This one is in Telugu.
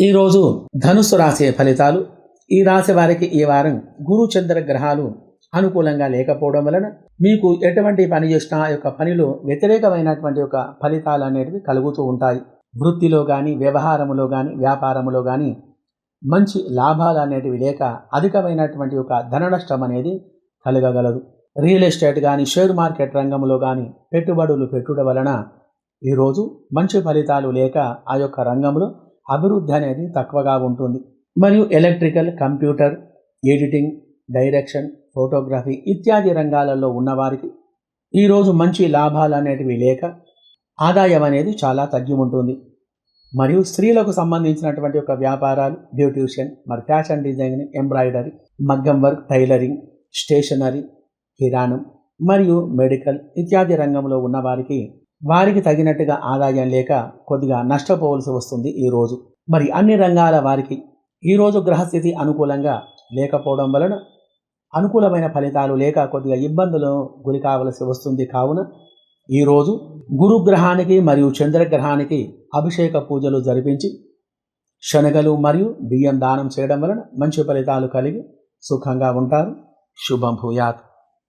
ఈరోజు ధనుస్సు రాసే ఫలితాలు ఈ రాశి వారికి ఈ వారం గురు చంద్ర గ్రహాలు అనుకూలంగా లేకపోవడం వలన మీకు ఎటువంటి పని చేసినా ఆ యొక్క పనిలో వ్యతిరేకమైనటువంటి యొక్క ఫలితాలు అనేటివి కలుగుతూ ఉంటాయి. వృత్తిలో కానీ వ్యవహారములో కానీ వ్యాపారములో కానీ మంచి లాభాలు అనేటివి లేక అధికమైనటువంటి ఒక ధన నష్టం అనేది కలగగలదు. రియల్ ఎస్టేట్ కానీ షేర్ మార్కెట్ రంగంలో కానీ పెట్టుబడులు పెట్టుట వలన ఈరోజు మంచి ఫలితాలు లేక ఆ యొక్క రంగంలో అభివృద్ధి అనేది తక్కువగా ఉంటుంది. మరియు electrical computer editing direction photography ఇత్యాది రంగాలలో ఉన్నవారికి ఈరోజు మంచి లాభాలు అనేటివి లేక ఆదాయం అనేది చాలా తగ్గి ఉంటుంది. మరియు స్త్రీలకు సంబంధించినటువంటి ఒక వ్యాపారాలు బ్యూటిషియన్ మరి ఫ్యాషన్ డిజైనింగ్ ఎంబ్రాయిడరీ మగ్గం వర్క్ టైలరింగ్ స్టేషనరీ కిరాణం మరియు మెడికల్ ఇత్యాది రంగంలో ఉన్నవారికి వారికి తగినట్టుగా ఆదాయం లేక కొద్దిగా నష్టపోవలసి వస్తుంది ఈరోజు మరి అన్ని రంగాల వారికి ఈరోజు గ్రహస్థితి అనుకూలంగా లేకపోవడం వలన అనుకూలమైన ఫలితాలు లేక కొద్దిగా ఇబ్బందులు గురి కావలసి వస్తుంది కావున ఈరోజు గురుగ్రహానికి మరియు చంద్రగ్రహానికి అభిషేక పూజలు జరిపించి శనగలు మరియు బియ్యం దానం చేయడం వలన మంచి ఫలితాలు కలిగి సుఖంగా ఉంటారు. శుభం భూయాత్.